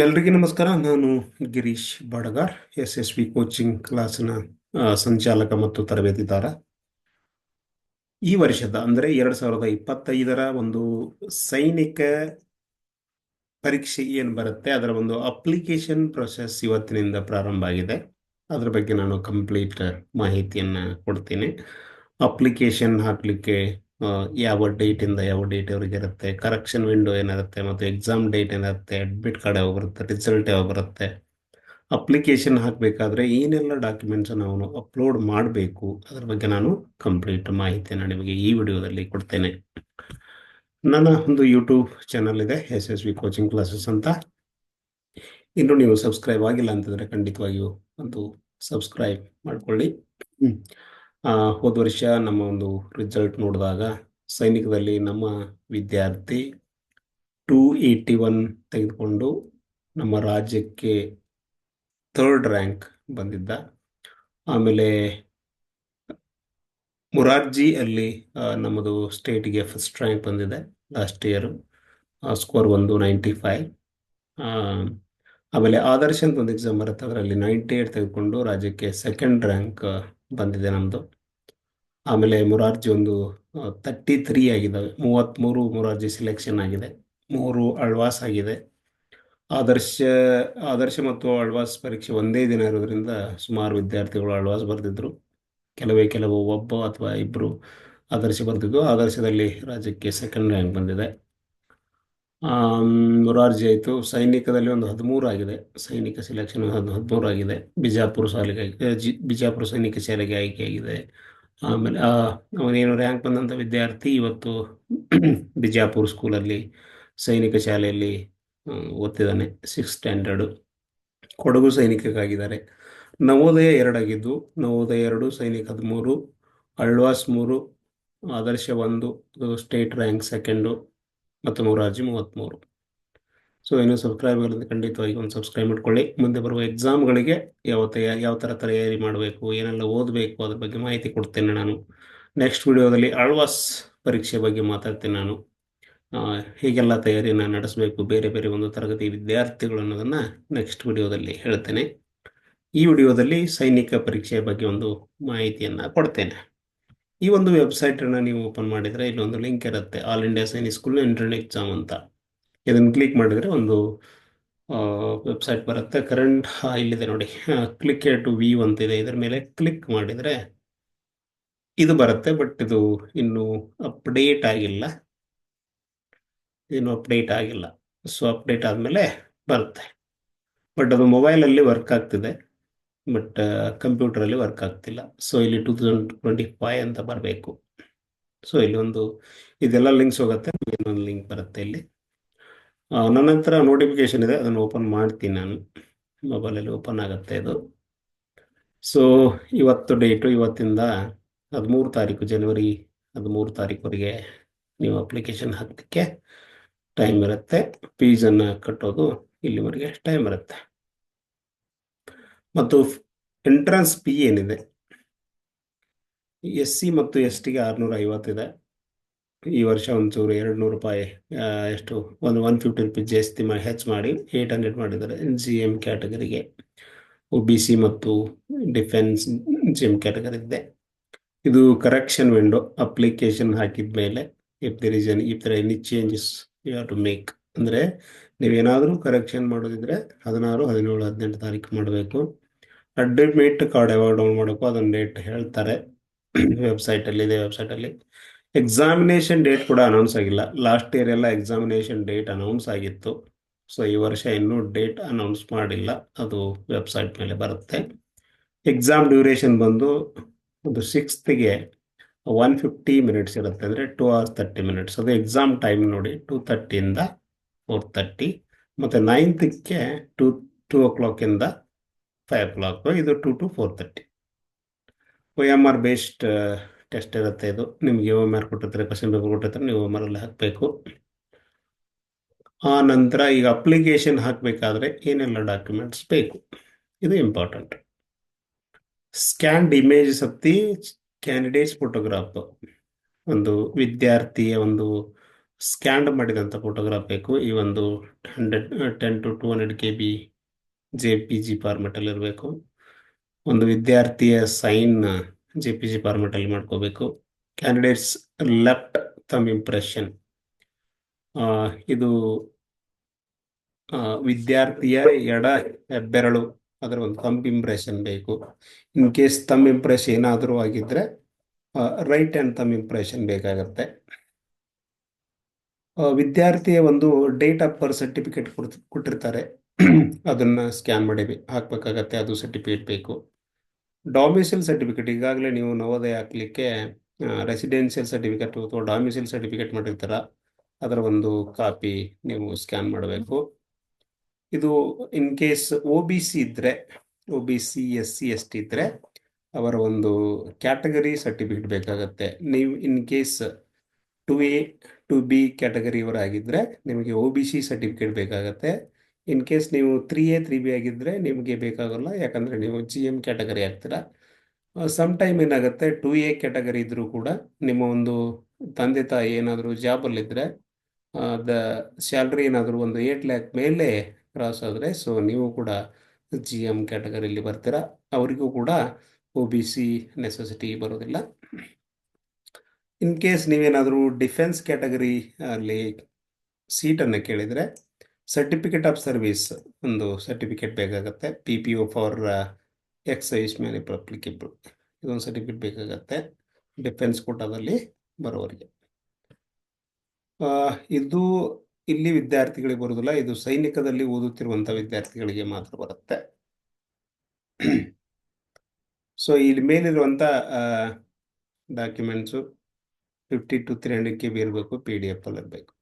ಎಲ್ರಿಗೂ ನಮಸ್ಕಾರ. ನಾನು Girish Badagar S S V coaching ಕ್ಲಾಸ್ನ ಸಂಚಾಲಕ ಮತ್ತು ತರಬೇತಿದಾರ. ಈ ವರ್ಷದ, ಅಂದರೆ ಎರಡು ಸಾವಿರದ ಇಪ್ಪತ್ತೈದರ ಒಂದು ಸೈನಿಕ ಪರೀಕ್ಷೆ ಏನು ಬರುತ್ತೆ, ಅದರ ಒಂದು ಅಪ್ಲಿಕೇಶನ್ ಪ್ರೊಸೆಸ್ ಇವತ್ತಿನಿಂದ ಪ್ರಾರಂಭ ಆಗಿದೆ. ಅದರ ಬಗ್ಗೆ ನಾನು ಕಂಪ್ಲೀಟ್ ಮಾಹಿತಿಯನ್ನು ಕೊಡ್ತೀನಿ. ಅಪ್ಲಿಕೇಶನ್ ಹಾಕಲಿಕ್ಕೆ ಯಾವ ಡೇಟಿಂದ ಯಾವ ಡೇಟ್ ಅವ್ರಿಗೆ ಇರುತ್ತೆ ಕರೆಕ್ಷನ್ ವಿಂಡೋ ಏನಿರುತ್ತೆ ಮತ್ತು ಎಕ್ಸಾಮ್ ಡೇಟ್ ಏನಿರುತ್ತೆ ಅಡ್ಮಿಟ್ ಕಾರ್ಡ್ ಯಾವಾಗ ಬರುತ್ತೆ ರಿಸಲ್ಟ್ ಯಾವಾಗ ಬರುತ್ತೆ ಅಪ್ಲಿಕೇಶನ್ ಹಾಕಬೇಕಾದ್ರೆ ಏನೆಲ್ಲ ಡಾಕ್ಯುಮೆಂಟ್ಸ್ ನಾವು ಅಪ್ಲೋಡ್ ಮಾಡಬೇಕು, ಅದರ ಬಗ್ಗೆ ನಾನು ಕಂಪ್ಲೀಟ್ ಮಾಹಿತಿಯನ್ನು ನಿಮಗೆ ಈ ವಿಡಿಯೋದಲ್ಲಿ ಕೊಡ್ತೇನೆ. ನನ್ನ ಒಂದು ಯೂಟ್ಯೂಬ್ ಚಾನಲ್ ಇದೆ S S V coaching classes ಅಂತ. ಇನ್ನು ನೀವು ಸಬ್ಸ್ಕ್ರೈಬ್ ಆಗಿಲ್ಲ ಅಂತಂದ್ರೆ ಖಂಡಿತವಾಗಿಯೂ ಒಂದು ಸಬ್ಸ್ಕ್ರೈಬ್ ಮಾಡ್ಕೊಳ್ಳಿ. ಹೋದ ವರ್ಷ ನಮ್ಮ ಒಂದು ರಿಸಲ್ಟ್ ನೋಡಿದಾಗ ಸೈನಿಕದಲ್ಲಿ ನಮ್ಮ ವಿದ್ಯಾರ್ಥಿ ಟೂ ಏಯ್ಟಿ ಒನ್ ತೆಗೆದುಕೊಂಡು ನಮ್ಮ ರಾಜ್ಯಕ್ಕೆ ಥರ್ಡ್ ರ್ಯಾಂಕ್ ಬಂದಿದ್ದ. ಆಮೇಲೆ ಮುರಾರ್ಜಿ ಅಲ್ಲಿ ನಮ್ಮದು ಸ್ಟೇಟ್ಗೆ ಫಸ್ಟ್ ರ್ಯಾಂಕ್ ಬಂದಿದೆ ಲಾಸ್ಟ್ ಇಯರು ಸ್ಕೋರ್ ಒಂದು ನೈಂಟಿ ಫೈವ್ ಆಮೇಲೆ ಆದರ್ಶ ಅಂತ ಒಂದು ಎಕ್ಸಾಮ್ ಬರುತ್ತೆ, ಅದರಲ್ಲಿ ನೈಂಟಿ ಏಟ್ ತೆಗೆದುಕೊಂಡು ರಾಜ್ಯಕ್ಕೆ ಸೆಕೆಂಡ್ ರ್ಯಾಂಕ್ ಬಂದಿದೆ ನಮ್ಮದು ಆಮೇಲೆ ಮುರಾರ್ಜಿ ಒಂದು ತರ್ಟಿ ತ್ರೀ ಆಗಿದ್ದಾವೆ ಮೂವತ್ತ್ಮೂರು ಮುರಾರ್ಜಿ ಸಿಲೆಕ್ಷನ್ ಆಗಿದೆ. ಮೂರು ಅಳ್ವಾಸ್ ಆಗಿದೆ. ಆದರ್ಶ ಆದರ್ಶ ಮತ್ತು ಅಳ್ವಾಸ್ ಪರೀಕ್ಷೆ ಒಂದೇ ದಿನ ಇರೋದ್ರಿಂದ ಸುಮಾರು ವಿದ್ಯಾರ್ಥಿಗಳು ಅಳ್ವಾಸ್ ಬರೆದಿದ್ರು. ಕೆಲವೇ ಕೆಲವು ಒಬ್ಬ ಅಥವಾ ಇಬ್ಬರು ಆದರ್ಶ ಬರೆದಿದ್ದು, ಆದರ್ಶದಲ್ಲಿ ರಾಜ್ಯಕ್ಕೆ ಸೆಕೆಂಡ್ ರ್ಯಾಂಕ್ ಬಂದಿದೆ. ಮೊರಾರ್ಜಿ ಆಯಿತು. ಸೈನಿಕದಲ್ಲಿ ಒಂದು ಹದಿಮೂರು ಆಗಿದೆ. ಸೈನಿಕ ಸೆಲೆಕ್ಷನ್ ಹದಿಮೂರು ಆಗಿದೆ. ಬಿಜಾಪುರ ಶಾಲೆಗೆ ಜಿ, ಬಿಜಾಪುರ ಸೈನಿಕ ಶಾಲೆಗೆ ಆಯ್ಕೆಯಾಗಿದೆ ಆಮೇಲೆ ಅವನೇನು ರ್ಯಾಂಕ್ ಬಂದಂಥ ವಿದ್ಯಾರ್ಥಿ ಇವತ್ತು ಬಿಜಾಪುರ ಸ್ಕೂಲಲ್ಲಿ ಸೈನಿಕ ಶಾಲೆಯಲ್ಲಿ ಓದ್ತಿದ್ದಾನೆ. ಸಿಕ್ಸ್ ಸ್ಟ್ಯಾಂಡರ್ಡು ಕೊಡಗು ಸೈನಿಕಕ್ಕಾಗಿದ್ದಾರೆ. ನವೋದಯ ಎರಡಾಗಿದ್ದು ನವೋದಯ ಎರಡು, ಸೈನಿಕ ಹದಿಮೂರು, ಅಳ್ವಾಸ್ ಮೂರು, ಆದರ್ಶ ಒಂದು ಸ್ಟೇಟ್ ರ್ಯಾಂಕ್ ಸೆಕೆಂಡು ಮತ್ತು ಮೊರಾರ್ಜಿ ಮೂವತ್ತ್ಮೂರು ಸೊ ಇನ್ನು ಸಬ್ಸ್ಕ್ರೈಬರ್ಗಳಿಂದ ಖಂಡಿತವಾಗಿ ಒಂದು ಸಬ್ಸ್ಕ್ರೈಬ್ ಮಾಡ್ಕೊಳ್ಳಿ. ಮುಂದೆ ಬರುವ ಎಕ್ಸಾಮ್ಗಳಿಗೆ ಯಾವ ತಯಾರಿ ಯಾವ ಥರ ತಯಾರಿ ಮಾಡಬೇಕು, ಏನೆಲ್ಲ ಓದಬೇಕು, ಅದ್ರ ಬಗ್ಗೆ ಮಾಹಿತಿ ಕೊಡ್ತೇನೆ ನಾನು. ನೆಕ್ಸ್ಟ್ ವಿಡಿಯೋದಲ್ಲಿ ಆಳ್ವಾಸ್ ಪರೀಕ್ಷೆ ಬಗ್ಗೆ ಮಾತಾಡ್ತೇನೆ ನಾನು. ಹೀಗೆಲ್ಲ ತಯಾರಿಯನ್ನು ನಡೆಸಬೇಕು, ಬೇರೆ ಬೇರೆ ಒಂದು ತರಗತಿ ವಿದ್ಯಾರ್ಥಿಗಳು ಅನ್ನೋದನ್ನು ನೆಕ್ಸ್ಟ್ ವಿಡಿಯೋದಲ್ಲಿ ಹೇಳ್ತೇನೆ. ಈ ವಿಡಿಯೋದಲ್ಲಿ ಸೈನಿಕ ಪರೀಕ್ಷೆಯ ಬಗ್ಗೆ ಒಂದು ಮಾಹಿತಿಯನ್ನು ಕೊಡ್ತೇನೆ. ಈ ಒಂದು ವೆಬ್ಸೈಟ್ ಅನ್ನ ನೀವು ಓಪನ್ ಮಾಡಿದರೆ ಇಲ್ಲಿ ಒಂದು ಲಿಂಕ್ ಇರುತ್ತೆ. All India Sainik school entrance exam ಅಂತ. ಇದನ್ನು ಕ್ಲಿಕ್ ಮಾಡಿದರೆ ಒಂದು ವೆಬ್ಸೈಟ್ ಬರುತ್ತೆ. ಕರೆಂಟ್ ಇಲ್ಲಿದೆ ನೋಡಿ. ಕ್ಲಿಕ್ ಟು ಅಂತ ಅಂತಿದೆ ಇದರ ಮೇಲೆ ಕ್ಲಿಕ್ ಮಾಡಿದರೆ ಇದು ಬರುತ್ತೆ ಬಟ್ ಇದು ಇನ್ನು ಅಪ್ಡೇಟ್ ಆಗಿಲ್ಲ. ಇನ್ನು ಅಪ್ಡೇಟ್ ಆಗಿಲ್ಲ. ಸೊ ಅಪ್ಡೇಟ್ ಆದಮೇಲೆ ಬರುತ್ತೆ. ಬಟ್ ಅದು ಮೊಬೈಲಲ್ಲಿ ವರ್ಕ್ ಆಗ್ತಿದೆ. ಬಟ್ ಕಂಪ್ಯೂಟರಲ್ಲಿ ವರ್ಕ್ ಆಗ್ತಿಲ್ಲ. ಸೊ ಇಲ್ಲಿ ಟೂ ತೌಸಂಡ್ ಟ್ವೆಂಟಿ ಫೈವ್ ಅಂತ ಬರಬೇಕು. ಸೊ ಇಲ್ಲಿ ಒಂದು ಇದೆಲ್ಲ ಲಿಂಕ್ಸ್ ಹೋಗುತ್ತೆ. ಇನ್ನೊಂದು ಲಿಂಕ್ ಬರುತ್ತೆ ಇಲ್ಲಿ. ನನ್ನ ಹತ್ರ ನೋಟಿಫಿಕೇಶನ್ ಇದೆ. ಅದನ್ನು ಓಪನ್ ಮಾಡ್ತೀನಿ ನಾನು. ಮೊಬೈಲಲ್ಲಿ ಓಪನ್ ಆಗುತ್ತೆ ಇದು. ಸೊ ಇವತ್ತು ಡೇಟು ಇವತ್ತಿಂದ ಹದಿಮೂರು ತಾರೀಕು ಜನವರಿ ಹದಿಮೂರು ತಾರೀಕುವರೆಗೆ ನೀವು ಅಪ್ಲಿಕೇಶನ್ ಹಾಕಲಿಕ್ಕೆ ಟೈಮ್ ಇರುತ್ತೆ. ಫೀಸನ್ನು ಕಟ್ಟೋದು ಇಲ್ಲಿವರೆಗೆ ಟೈಮ್ ಇರುತ್ತೆ. ಮತ್ತು ಎಂಟ್ರೆನ್ಸ್ ಪಿ ಏನಿದೆ? ಎಸ್ ಸಿ ಮತ್ತು ಎಸ್ ಟಿಗೆ ಆರುನೂರ ಐವತ್ತಿದೆ ಈ ವರ್ಷ ಒಂಚೂರು ಎರಡು ನೂರು ರೂಪಾಯಿ ಎಷ್ಟು, ಒಂದು ಒನ್ ಫಿಫ್ಟಿ ರುಪೀಸ್ ಜಾಸ್ತಿ ಮಾಡಿ ಹೆಚ್ಚು ಮಾಡಿ ಏಯ್ಟ್ ಹಂಡ್ರೆಡ್ ಮಾಡಿದ್ದಾರೆ ಜಿ ಎಂ ಕ್ಯಾಟಗರಿಗೆ ಒ ಬಿ ಸಿ ಮತ್ತು ಡಿಫೆನ್ಸ್ ಜಿ ಎಂ ಕ್ಯಾಟಗರಿ ಇದೆ. ಇದು ಕರೆಕ್ಷನ್ ವಿಂಡೋ ಅಪ್ಲಿಕೇಶನ್ ಹಾಕಿದ ಮೇಲೆ if there is if there any changes you have to make ಅಂದರೆ ನೀವೇನಾದರೂ ಕರೆಕ್ಷನ್ ಮಾಡೋದಿದ್ರೆ ಹದಿನಾರು, ಹದಿನೇಳು, ಹದಿನೆಂಟು ತಾರೀಕು ಮಾಡಬೇಕು. ಅಡ್ಮಿಟ್ ಕಾರ್ಡ್ ಯಾವಾಗ ಡೌನ್ ಮಾಡಬೇಕು ಅದನ್ನ ಡೇಟ್ ಹೇಳ್ತಾರೆ. ವೆಬ್ಸೈಟಲ್ಲಿ ಇದೆ ವೆಬ್ಸೈಟಲ್ಲಿ ಎಕ್ಸಾಮಿನೇಷನ್ ಡೇಟ್ ಕೂಡ ಅನೌನ್ಸ್ ಆಗಿಲ್ಲ. ಲಾಸ್ಟ್ ಇಯರ್ ಎಲ್ಲ ಎಕ್ಸಾಮಿನೇಷನ್ ಡೇಟ್ ಅನೌನ್ಸ್ ಆಗಿತ್ತು. ಸೊ ಈ ವರ್ಷ ಇನ್ನೂ ಡೇಟ್ ಅನೌನ್ಸ್ ಮಾಡಿಲ್ಲ. ಅದು ವೆಬ್ಸೈಟ್ ಮೇಲೆ ಬರುತ್ತೆ. ಎಕ್ಸಾಮ್ ಡ್ಯೂರೇಷನ್ ಬಂದು ಒಂದು ಸಿಕ್ಸ್ತ್ಗೆ ಒನ್ ಫಿಫ್ಟಿ ಮಿನಿಟ್ಸ್ ಇರುತ್ತೆ ಅಂದರೆ ಟೂ ಅವರ್ಸ್ ತರ್ಟಿ ಮಿನಿಟ್ಸ್ ಅದು ಎಕ್ಸಾಮ್ ಟೈಮ್ ನೋಡಿ ಟೂ ತರ್ಟಿಯಿಂದ ಫೋರ್ ತರ್ಟಿ ಮತ್ತು ನೈನ್ತ್ಗೆ ಟೂ ಟೂ ಓ ಕ್ಲಾಕಿಂದ ಫೈವ್ ಓ ಕ್ಲಾಕ್ ಇದು two to four thirty O M R based test ಇರುತ್ತೆ ಇದು. ನಿಮಗೆ ಯು ಎಂ ಆರ್ ಕೊಟ್ಟಿರ್ತಾರೆ ಕ್ವಶನ್ ಪೇಪರ್ ಕೊಟ್ಟಿರ್ತಾರೆ, ನೀವು ಎಂ ಆರ್ ಹಾಕಬೇಕು. ಆ ನಂತರ ಈಗ ಅಪ್ಲಿಕೇಶನ್ ಹಾಕಬೇಕಾದ್ರೆ ಏನೆಲ್ಲ ಡಾಕ್ಯುಮೆಂಟ್ಸ್ ಬೇಕು? ಇದು important scanned image the candidates photograph ಒಂದು ವಿದ್ಯಾರ್ಥಿಯ ಒಂದು ಸ್ಕ್ಯಾನ್ ಮಾಡಿದಂಥ ಫೋಟೋಗ್ರಾಫ್ ಬೇಕು. ಈ ಒಂದು hundred ten to two hundred K B J P G ಫಾರ್ಮೆಟಲ್ಲಿ ಇರಬೇಕು. ಒಂದು ವಿದ್ಯಾರ್ಥಿಯ ಸೈನ್ ಜೆ ಪಿ ಜಿ ಫಾರ್ಮೆಟಲ್ಲಿ ಮಾಡ್ಕೋಬೇಕು. ಕ್ಯಾಂಡಿಡೇಟ್ಸ್ ಲೆಫ್ಟ್ ತಮ್ ಇಂಪ್ರೆಷನ್ ಇದು ವಿದ್ಯಾರ್ಥಿಯ ಎಡ ಹೆಬ್ಬೆರಳು ಅದರ ಒಂದು ತಂಬ್ ಇಂಪ್ರೆಷನ್ ಬೇಕು. ಇನ್ ಕೇಸ್ ತಮ್ ಇಂಪ್ರೆಷನ್ ಏನಾದರೂ ಆಗಿದ್ರೆ ರೈಟ್ ಹ್ಯಾಂಡ್ ತಮ್ ಇಂಪ್ರೆಷನ್ ಬೇಕಾಗತ್ತೆ. ವಿದ್ಯಾರ್ಥಿಯ ಒಂದು ಡೇಟ್ ಆಫ್ ಬರ್ತ್ ಸರ್ಟಿಫಿಕೇಟ್ ಕೊಟ್ಟಿರ್ತಾರೆ. ಅದನ್ನ ಸ್ಕ್ಯಾನ್ ಮಾಡಿ ಹಾಕಬೇಕಾಗತ್ತೆ, ಅದು ಸರ್ಟಿಫಿಕೇಟ್ ಬೇಕು. ಡಾಮಿಸಿಲ್ ಸರ್ಟಿಫಿಕೇಟ್ ಈಗಾಗಲೇ ನೀವು ನವೋದಯ ಹಾಕ್ಲಿಕ್ಕೆ ರೆಸಿಡೆನ್ಷಿಯಲ್ ಸರ್ಟಿಫಿಕೇಟ್ ಅಥವಾ ಡಾಮಿಸಿಲ್ ಸರ್ಟಿಫಿಕೇಟ್ ಮಾಡಿರ್ತಾರ, ಅದರ ಒಂದು ಕಾಪಿ ನೀವು ಸ್ಕ್ಯಾನ್ ಮಾಡಬೇಕು. ಇದು in case O B C ಇದ್ದರೆ O B C S C S T ಇದ್ದರೆ ಅವರ ಒಂದು ಕ್ಯಾಟಗರಿ ಸರ್ಟಿಫಿಕೇಟ್ ಬೇಕಾಗತ್ತೆ. ನೀವು in case two A two B ಕ್ಯಾಟಗರಿಯವರಾಗಿದ್ದರೆ ನಿಮಗೆ ಒ ಬಿ ಸಿ ಸರ್ಟಿಫಿಕೇಟ್ ಬೇಕಾಗತ್ತೆ. ಇನ್ ಕೇಸ್ ನೀವು ತ್ರೀ ಎ ತ್ರೀ ಬಿ ಆಗಿದ್ದರೆ ನಿಮಗೆ ಬೇಕಾಗಲ್ಲ. ಯಾಕಂದರೆ ನೀವು ಜಿ ಎಂ ಕ್ಯಾಟಗರಿ ಆಗ್ತೀರಾ. ಸಮ್ ಟೈಮ್ ಏನಾಗುತ್ತೆ ಟು ಎ ಕ್ಯಾಟಗರಿ ಇದ್ದರೂ ಕೂಡ ನಿಮ್ಮ ಒಂದು ತಂದೆ, ತಾಯಿ ಏನಾದರೂ ಜಾಬಲ್ಲಿದ್ದರೆ ದ ಸ್ಯಾಲ್ರಿ ಏನಾದರೂ ಒಂದು ಏಟ್ ಲ್ಯಾಕ್ ಮೇಲೆ ಕ್ರಾಸ್ ಆದರೆ ಸೊ ನೀವು ಕೂಡ ಜಿ ಎಂ ಕ್ಯಾಟಗರಿಯಲ್ಲಿ ಬರ್ತೀರಾ. ಅವರಿಗೂ ಕೂಡ ಒ ಬಿ ಸಿ ನೆಸೆಸಿಟಿ ಬರೋದಿಲ್ಲ. ಇನ್ ಕೇಸ್ ನೀವೇನಾದರೂ ಡಿಫೆನ್ಸ್ ಕ್ಯಾಟಗರಿ ಅಲ್ಲಿ ಸೀಟನ್ನು ಕೇಳಿದರೆ ಸರ್ಟಿಫಿಕೇಟ್ ಆಫ್ ಸರ್ವಿಸ್ ಒಂದು ಸರ್ಟಿಫಿಕೇಟ್ ಬೇಕಾಗುತ್ತೆ. P P O for excise man applicable ಇದೊಂದು ಸರ್ಟಿಫಿಕೇಟ್ ಬೇಕಾಗತ್ತೆ. ಡಿಫೆನ್ಸ್ ಕೋಟಾದಲ್ಲಿ ಬರೋವರಿಗೆ ಆ, ಇದು ಇಲ್ಲಿ ವಿದ್ಯಾರ್ಥಿಗಳಿಗೆ ಬರೋದಿಲ್ಲ ಇದು ಸೈನಿಕದಲ್ಲಿ ಓದುತ್ತಿರುವಂಥ ವಿದ್ಯಾರ್ಥಿಗಳಿಗೆ ಮಾತ್ರ ಬರುತ್ತೆ. ಸೊ ಇಲ್ಲಿ ಮೇಲಿರುವಂಥ documents fifty to three hundred K B ಇರಬೇಕು ಪಿ ಡಿ ಎಫ್ ಅಲ್ಲಿ ಇರಬೇಕು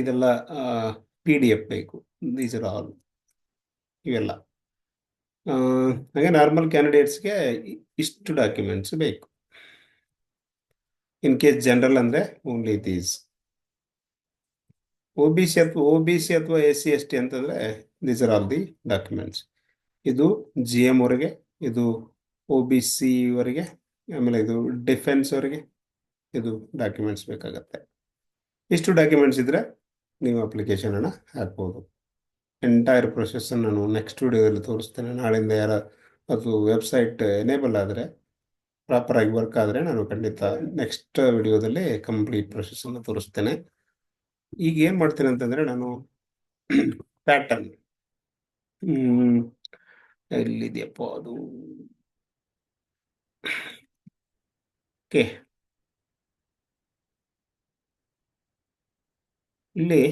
ಇದೆಲ್ಲ ಪಿ ಡಿ ಎಫ್ ಬೇಕು. ದೀಸ್ ಆರ್ ಆಲ್ ಇವೆಲ್ಲ. ಹಾಗೆ ನಾರ್ಮಲ್ ಕ್ಯಾಂಡಿಡೇಟ್ಸ್ಗೆ ಇಷ್ಟು ಡಾಕ್ಯುಮೆಂಟ್ಸ್ ಬೇಕು. ಇನ್ ಕೇಸ್ ಜನರಲ್ ಅಂದರೆ only these O B C ಅಥವಾ ಒ ಬಿ ಸಿ ಅಥವಾ ಎಸ್ ಸಿ ಎಸ್ ಟಿ ಅಂತಂದರೆ these are all the documents ಇದು ಜಿ ಎಂ ಅವರಿಗೆ, ಇದು ಒ ಬಿ ಸಿ ಅವರಿಗೆ, ಆಮೇಲೆ ಇದು ಡಿಫೆನ್ಸ್ ಅವರಿಗೆ ಇದು ಡಾಕ್ಯುಮೆಂಟ್ಸ್ ಬೇಕಾಗತ್ತೆ. ಇಷ್ಟು ಡಾಕ್ಯುಮೆಂಟ್ಸ್ ಇದ್ದರೆ ನೀವು ಅಪ್ಲಿಕೇಶನನ್ನು ಹಾಕ್ಬೋದು. ಎಂಟೈರ್ ಪ್ರೊಸೆಸ್ಸನ್ನು ನಾನು ನೆಕ್ಸ್ಟ್ ವಿಡಿಯೋದಲ್ಲಿ ತೋರಿಸ್ತೇನೆ. ನಾಳೆಯಿಂದ ಯಾರ ಅದು ವೆಬ್ಸೈಟ್ ಎನೇಬಲ್ ಆದರೆ ಪ್ರಾಪರಾಗಿ ವರ್ಕ್ ಆದರೆ ನಾನು ಖಂಡಿತ ನೆಕ್ಸ್ಟ್ ವಿಡಿಯೋದಲ್ಲಿ ಕಂಪ್ಲೀಟ್ ಪ್ರೊಸೆಸ್ಸನ್ನು ತೋರಿಸ್ತೇನೆ. ಈಗ ಏನು ಮಾಡ್ತೇನೆ ಅಂತಂದರೆ ನಾನು ಪ್ಯಾಟರ್ನ್ ಎಲ್ಲಿದೆಯಪ್ಪ ಅದು? ಓಕೆ ಇಲ್ಲಿ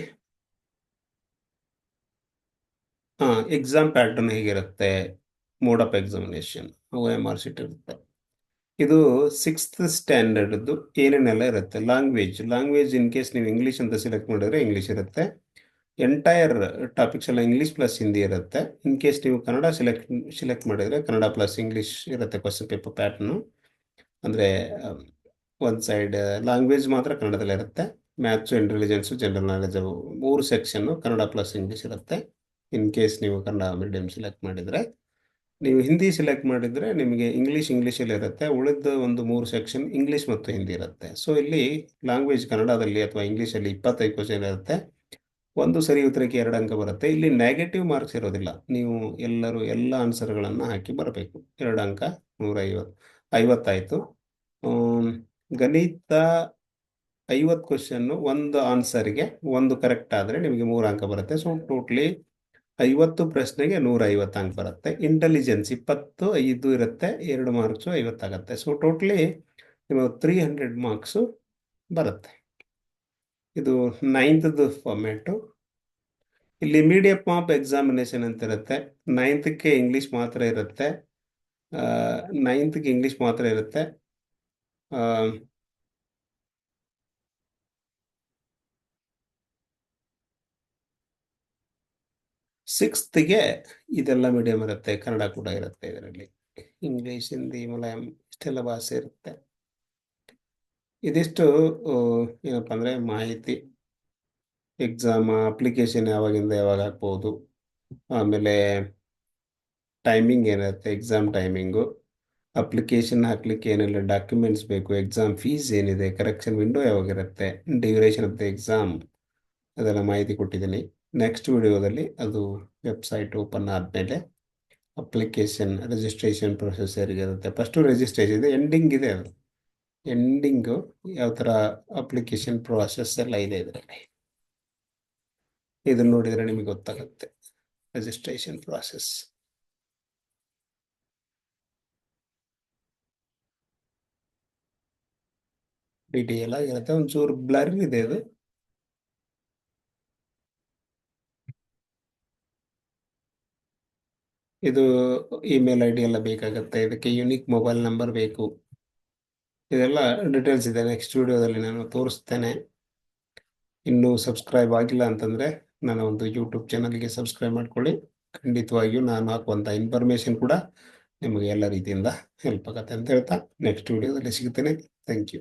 ಎಕ್ಸಾಮ್ ಪ್ಯಾಟರ್ನ್ ಹೇಗಿರುತ್ತೆ? Mode of examination O M R sheet ಇರುತ್ತೆ. ಇದು ಸಿಕ್ಸ್ತ್ ಸ್ಟ್ಯಾಂಡರ್ಡ್ದು ಏನೇನೆಲ್ಲ ಇರುತ್ತೆ? ಲ್ಯಾಂಗ್ವೇಜ್ ಲ್ಯಾಂಗ್ವೇಜ್ ಇನ್ ಕೇಸ್ ನೀವು ಇಂಗ್ಲೀಷ್ ಅಂತ ಸೆಲೆಕ್ಟ್ ಮಾಡಿದ್ರೆ ಇಂಗ್ಲೀಷ್ ಇರುತ್ತೆ. ಎಂಟೈರ್ ಟಾಪಿಕ್ಸ್ ಎಲ್ಲ ಇಂಗ್ಲೀಷ್ ಪ್ಲಸ್ ಹಿಂದಿ ಇರುತ್ತೆ. ಇನ್ ಕೇಸ್ ನೀವು ಕನ್ನಡ ಸೆಲೆಕ್ಟ್ ಸೆಲೆಕ್ಟ್ ಮಾಡಿದರೆ ಕನ್ನಡ ಪ್ಲಸ್ ಇಂಗ್ಲೀಷ್ ಇರುತ್ತೆ ಕ್ವಶನ್ ಪೇಪರ್ ಪ್ಯಾಟರ್ನು ಅಂದರೆ ಒಂದು ಸೈಡ್ ಲ್ಯಾಂಗ್ವೇಜ್ ಮಾತ್ರ ಕನ್ನಡದಲ್ಲೇ ಇರುತ್ತೆ. ಮ್ಯಾಥ್ಸು ಇಂಟೆಲಿಜೆನ್ಸು ಜನರಲ್ ನಾಲೆಜ್ ಮೂರು ಸೆಕ್ಷನ್ನು ಕನ್ನಡ ಪ್ಲಸ್ ಇಂಗ್ಲೀಷ್ ಇರುತ್ತೆ. ಇನ್ ಕೇಸ್ ನೀವು ಕನ್ನಡ ಮೀಡಿಯಂ ಸೆಲೆಕ್ಟ್ ಮಾಡಿದರೆ, ನೀವು ಹಿಂದಿ ಸೆಲೆಕ್ಟ್ ಮಾಡಿದರೆ ನಿಮಗೆ ಇಂಗ್ಲೀಷ್ ಇಂಗ್ಲೀಷಲ್ಲಿ ಇರುತ್ತೆ. ಉಳಿದ ಒಂದು ಮೂರು ಸೆಕ್ಷನ್ ಇಂಗ್ಲೀಷ್ ಮತ್ತು ಹಿಂದಿ ಇರುತ್ತೆ. ಸೊ ಇಲ್ಲಿ ಲ್ಯಾಂಗ್ವೇಜ್ ಕನ್ನಡದಲ್ಲಿ ಅಥವಾ ಇಂಗ್ಲೀಷಲ್ಲಿ ಇಪ್ಪತ್ತೈದು ಕ್ವಶನ್ ಇರುತ್ತೆ. ಒಂದು ಸರಿ ಉತ್ತರಕ್ಕೆ ಎರಡು ಅಂಕ ಬರುತ್ತೆ. ಇಲ್ಲಿ ನೆಗೆಟಿವ್ ಮಾರ್ಕ್ಸ್ ಇರೋದಿಲ್ಲ. ನೀವು ಎಲ್ಲರೂ ಎಲ್ಲ ಆನ್ಸರ್ಗಳನ್ನು ಹಾಕಿ ಬರಬೇಕು. ಎರಡು ಅಂಕ ನೂರೈವತ್ತು, ಐವತ್ತಾಯಿತು. ಗಣಿತ ಐವತ್ತು ಕ್ವಶನ್ನು ಒಂದು ಆನ್ಸರ್ಗೆ ಒಂದು ಕರೆಕ್ಟ್ ಆದರೆ ನಿಮಗೆ ಮೂರು ಅಂಕ ಬರುತ್ತೆ. ಸೊ ಟೋಟ್ಲಿ ಐವತ್ತು ಪ್ರಶ್ನೆಗೆ ನೂರ ಐವತ್ತು ಅಂಕ ಬರುತ್ತೆ. ಇಂಟೆಲಿಜೆನ್ಸ್ ಇಪ್ಪತ್ತು, ಐದು ಇರುತ್ತೆ, ಎರಡು ಮಾರ್ಕ್ಸು ಐವತ್ತಾಗತ್ತೆ. ಸೊ ಟೋಟ್ಲಿ ನಿಮಗೆ ತ್ರೀ ಹಂಡ್ರೆಡ್ ಮಾರ್ಕ್ಸು ಬರುತ್ತೆ. ಇದು ನೈನ್ತ್ದು ಫಾರ್ಮ್ಯಾಟು ಇಲ್ಲಿ ಮೀಡಿಯಮ್ ಆಫ್ ಎಕ್ಸಾಮಿನೇಷನ್ ಅಂತ ಇರುತ್ತೆ. ನೈನ್ತ್ಗೆ ಇಂಗ್ಲೀಷ್ ಮಾತ್ರ ಇರುತ್ತೆ. ನೈನ್ತ್ಗೆ ಇಂಗ್ಲೀಷ್ ಮಾತ್ರ ಇರುತ್ತೆ. ಸಿಕ್ಸ್ತ್ಗೆ ಇದೆಲ್ಲ ಮೀಡಿಯಂ ಇರುತ್ತೆ, ಕನ್ನಡ ಕೂಡ ಇರುತ್ತೆ ಇದರಲ್ಲಿ. ಇಂಗ್ಲೀಷ್ ಹಿಂದಿ ಮಲಯಾಳಂ ಇಷ್ಟೆಲ್ಲ ಭಾಷೆ ಇರುತ್ತೆ. ಇದಿಷ್ಟು ಏನಪ್ಪ ಅಂದರೆ ಮಾಹಿತಿ. ಎಕ್ಸಾಮ್ ಅಪ್ಲಿಕೇಶನ್ ಯಾವಾಗಿಂದ ಯಾವಾಗ ಹಾಕ್ಬೋದು. ಆಮೇಲೆ ಟೈಮಿಂಗ್ ಏನಿರುತ್ತೆ ಎಕ್ಸಾಮ್ ಟೈಮಿಂಗು ಅಪ್ಲಿಕೇಶನ್ ಹಾಕ್ಲಿಕ್ಕೆ ಏನೆಲ್ಲ ಡಾಕ್ಯುಮೆಂಟ್ಸ್ ಬೇಕು ಎಕ್ಸಾಮ್ ಫೀಸ್ ಏನಿದೆ ಕರೆಕ್ಷನ್ ವಿಂಡೋ ಯಾವಾಗಿರುತ್ತೆ ಡ್ಯೂರೇಷನ್ ಆಫ್ ದ ಎಕ್ಸಾಮ್ ಅದೆಲ್ಲ ಮಾಹಿತಿ ಕೊಟ್ಟಿದ್ದೀನಿ. ನೆಕ್ಸ್ಟ್ ವಿಡಿಯೋದಲ್ಲಿ ಅದು ವೆಬ್ಸೈಟ್ ಓಪನ್ ಆದಮೇಲೆ ಅಪ್ಲಿಕೇಶನ್ ರಿಜಿಸ್ಟ್ರೇಷನ್ ಪ್ರೊಸೆಸ್ ಇರುತ್ತೆ ಫಸ್ಟು ರಿಜಿಸ್ಟ್ರೇಷನ್ ಇದೆ ಎಂಡಿಂಗ್ ಇದೆ ಅದು. ಎಂಡಿಂಗು ಯಾವ ಥರ ಅಪ್ಲಿಕೇಶನ್ ಪ್ರಾಸೆಸ್ ಎಲ್ಲ ಇದೆ ಇದರಲ್ಲಿ. ಇದನ್ನು ನೋಡಿದರೆ ನಿಮಗೆ ಗೊತ್ತಾಗುತ್ತೆ. ರಿಜಿಸ್ಟ್ರೇಷನ್ ಪ್ರಾಸೆಸ್ ಡಿಟೇಲ್ ಆಗಿರುತ್ತೆ, ಒಂಚೂರು ಬ್ಲರ್ ಇದೆ ಇದು ಇದು ಇಮೇಲ್ ಐ ಡಿ ಎಲ್ಲ ಬೇಕಾಗುತ್ತೆ. ಇದಕ್ಕೆ ಯುನಿಕ್ ಮೊಬೈಲ್ ನಂಬರ್ ಬೇಕು. ಇದೆಲ್ಲ ಡೀಟೇಲ್ಸ್ ಇದೆ. ನೆಕ್ಸ್ಟ್ ವಿಡಿಯೋದಲ್ಲಿ ನಾನು ತೋರಿಸ್ತೇನೆ. ಇನ್ನೂ ಸಬ್ಸ್ಕ್ರೈಬ್ ಆಗಿಲ್ಲ ಅಂತಂದರೆ ನನ್ನ ಒಂದು ಯೂಟ್ಯೂಬ್ ಚಾನಲ್ಗೆ ಸಬ್ಸ್ಕ್ರೈಬ್ ಮಾಡ್ಕೊಳ್ಳಿ. ಖಂಡಿತವಾಗಿಯೂ ನಾನು ಹಾಕುವಂಥ ಇನ್ಫಾರ್ಮೇಷನ್ ಕೂಡ ನಿಮಗೆ ಎಲ್ಲ ರೀತಿಯಿಂದ ಹೆಲ್ಪ್ ಆಗುತ್ತೆ ಅಂತ ಹೇಳ್ತಾ ನೆಕ್ಸ್ಟ್ ವಿಡಿಯೋದಲ್ಲಿ ಸಿಗ್ತೇನೆ. Thank you